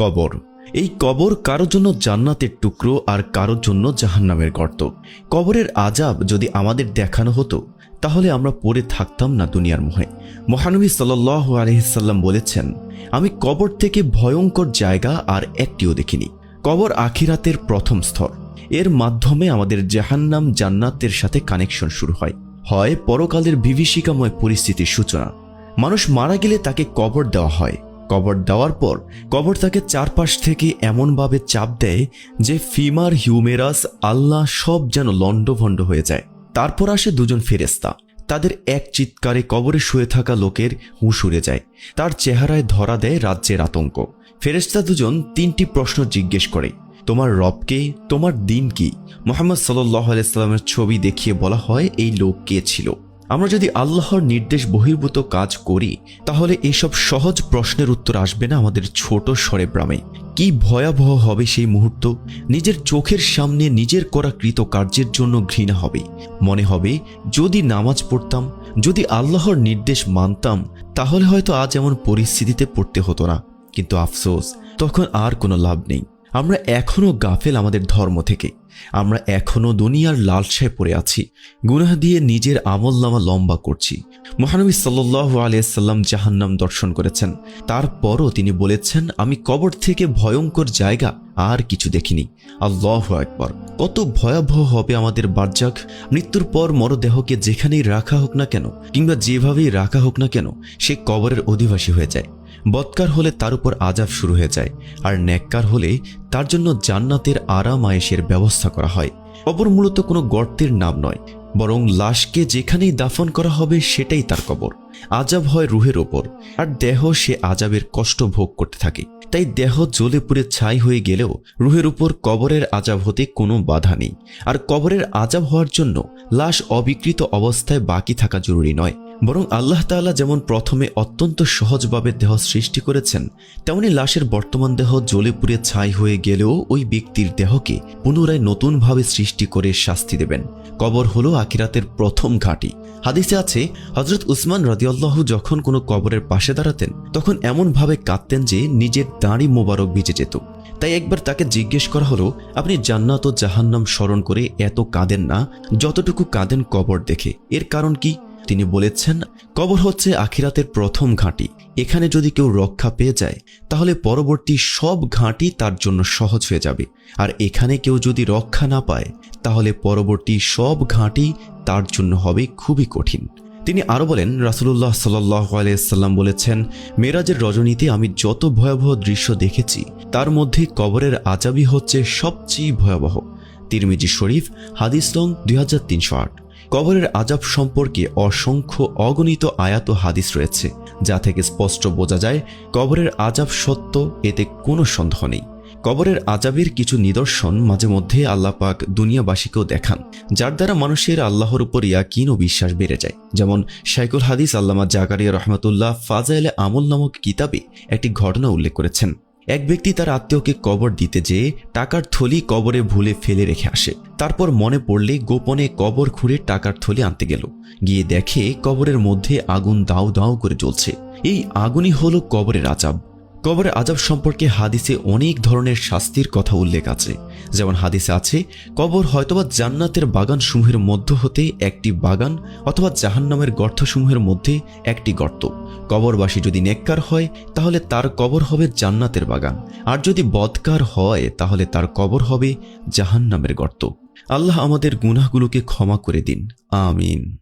কবর। এই কবর কারোর জন্য জান্নাতের টুকরো আর কারোর জন্য জাহান্নামের গর্ত। কবরের আজাব যদি আমাদের দেখানো হতো, তাহলে আমরা পড়ে থাকতাম না দুনিয়ার মোহে। মহানবী সাল আলহিসাল্লাম বলেছেন, আমি কবর থেকে ভয়ঙ্কর জায়গা আর একটিও দেখিনি। কবর আখিরাতের প্রথম স্তর। এর মাধ্যমে আমাদের জাহান্নাম জান্নাতের সাথে কানেকশন শুরু হয়। হয় পরকালের বিভীষিকাময় পরিস্থিতির সূচনা। মানুষ মারা গেলে তাকে কবর দেওয়া হয়। কবর দেওয়ার পর কবর তাকে চারপাশ থেকে এমনভাবে চাপ দেয় যে ফিমার, হিউমেরাস, আল্লাহ সব যেন লণ্ডভণ্ড হয়ে যায়। তারপর আসে দুজন ফেরেস্তা তাদের এক চিৎকারে কবরে শুয়ে থাকা লোকের হুঁশ উড়ে যায়। তার চেহারায় ধরা দেয় রাজ্যের আতঙ্ক। ফেরেস্তা দুজন তিনটি প্রশ্ন জিজ্ঞেস করে, তোমার রবকে তোমার দিন কি? মোহাম্মদ সাল্লাহ আলাইস্লামের ছবি দেখিয়ে বলা হয়, এই লোক কে ছিল? আমরা যদি আল্লাহর নির্দেশ বহির্ভূত কাজ করি, তাহলে এসব সহজ প্রশ্নের উত্তর আসবে না আমাদের ছোট স্বরে ব্রামে কি ভয়াবহ হবে সেই মুহূর্ত? নিজের চোখের সামনে নিজের করা কৃত কার্যের জন্য ঘৃণা হবে। মনে হবে, যদি নামাজ পড়তাম, যদি আল্লাহর নির্দেশ মানতাম, তাহলে হয়তো আজ এমন পরিস্থিতিতে পড়তে হতো না। কিন্তু আফসোস, তখন আর কোনো লাভ নেই। আমরা এখনও গাফেল আমাদের ধর্ম থেকে। আমরা এখনও দুনিয়ার লালসায় পড়ে আছি। গুনাহ দিয়ে নিজের আমল নামা লম্বা করছি। মহানবী সাল্লাহ আলিয়াল্লাম জাহান্নাম দর্শন করেছেন। তারপরও তিনি বলেছেন, আমি কবর থেকে ভয়ঙ্কর জায়গা আর কিছু দেখিনি। আল্লাহ একবার কত ভয়াবহ হবে আমাদের বার্জাক মৃত্যুর পর মরদেহকে যেখানেই রাখা হোক না কেন, কিংবা যেভাবেই রাখা হোক না কেন, সে কবরের অধিবাসী হয়ে যায়। বৎকার হলে তার উপর আজাব শুরু হয়ে যায়, আর ন্যাক্কার হলে তার জন্য জান্নাতের আরাম আয়েসের ব্যবস্থা করা হয়। কবর মূলত কোনো গর্তের নাম নয়, বরং লাশকে যেখানেই দাফন করা হবে সেটাই তার কবর। আজাব হয় রুহের ওপর, আর দেহ সে আজাবের কষ্ট ভোগ করতে থাকে। তাই দেহ জ্বলে পুড়ে ছাই হয়ে গেলেও রুহের উপর কবরের আজাব হতে কোনো বাধা নেই। আর কবরের আজাব হওয়ার জন্য লাশ অবিকৃত অবস্থায় বাকি থাকা জরুরি নয়। বরং আল্লাহ তাআলা যেমন প্রথমে অত্যন্ত সহজভাবে দেহ সৃষ্টি করেছেন, তেমনি লাশের বর্তমান দেহ জ্বলে পুড়ে ছাই হয়ে গেলেও ওই ব্যক্তির দেহকে পুনরায় নতুনভাবে সৃষ্টি করে শাস্তি দেবেন। কবর হলো আকিরাতের প্রথম ঘাঁটি। হাদিসে আছে হজরত উসমান রদিয়াল্লাহ যখন কোনো কবরের পাশে দাঁড়াতেন, তখন এমনভাবে কাঁদতেন যে নিজের দাঁড়ি মোবারক ভিজে যেত। তাই একবার তাকে জিজ্ঞেস করা হলো, আপনি জান্নাত ও জাহান্নাম স্মরণ করে এত কাঁদেন না? যতটুকু কাঁদেন কবর দেখে। এর কারণ কি? তিনি বলেছেন, কবর হচ্ছে আখিরাতের প্রথম ঘাঁটি। এখানে যদি কেউ রক্ষা পেয়ে যায়, তাহলে পরবর্তী সব ঘাঁটি তার জন্য সহজ হয়ে যাবে। আর এখানে কেউ যদি রক্ষা না পায়, তাহলে পরবর্তী সব ঘাঁটি তার জন্য হবে খুবই কঠিন। তিনি আরও বলেন, রাসুলুল্লাহ সাল্লাম বলেছেন, মেরাজের রজনীতে আমি যত ভয়াবহ দৃশ্য দেখেছি, তার মধ্যে কবরের আজাবি হচ্ছে সবচেয়ে ভয়াবহ। তিরমিজি শরীফ, হাদিস দুই কবরের আজাব সম্পর্কে অসংখ্য অগণিত আয়াত হাদিস রয়েছে, যা থেকে স্পষ্ট বোঝা যায় কবরের আজাব সত্য, এতে কোনো সন্দেহ নেই। কবরের আজাবের কিছু নিদর্শন মাঝে মধ্যে আল্লাহ পাক দুনিয়াবাসীকেও দেখান, যার দ্বারা মানুষের আল্লাহর উপর ইয়াকিন ও বিশ্বাস বেড়ে যায়। যেমন শাইকুল হাদিস আল্লামা জাকারিয়া রহমতুল্লাহ ফাজাইলে আমল নামক কিতাবে একটি ঘটনা উল্লেখ করেছেন। এক ব্যক্তি তার আত্মীয়কে কবর দিতে যেয়ে টাকার থলি কবরে ভুলে ফেলে রেখে আসে। তারপর মনে পড়লে গোপনে কবর খুঁড়ে টাকার থলি আনতে গেল। গিয়ে দেখে কবরের মধ্যে আগুন দাও দাও করে জ্বলছে। এই আগুনই হলো কবরের আজাব। কবরের আজাব সম্পর্কে হাদিসে অনেক ধরনের শাস্তির কথা উল্লেখ আছে। যেমন হাদিসে আছে, কবর হয়তোবা জান্নাতের বাগানসমূহের মধ্য হতে একটি বাগান অথবা জাহান্নামের গর্তসমূহের মধ্যে একটি গর্ত। কবরবাসী যদি নেককার হয়, তাহলে তার কবর হবে জান্নাতের বাগান। আর যদি বদকার হয়, তাহলে তার কবর হবে জাহান্নামের গর্ত। আল্লাহ আমাদের গুনাহগুলোকে ক্ষমা করে দিন। আমিন।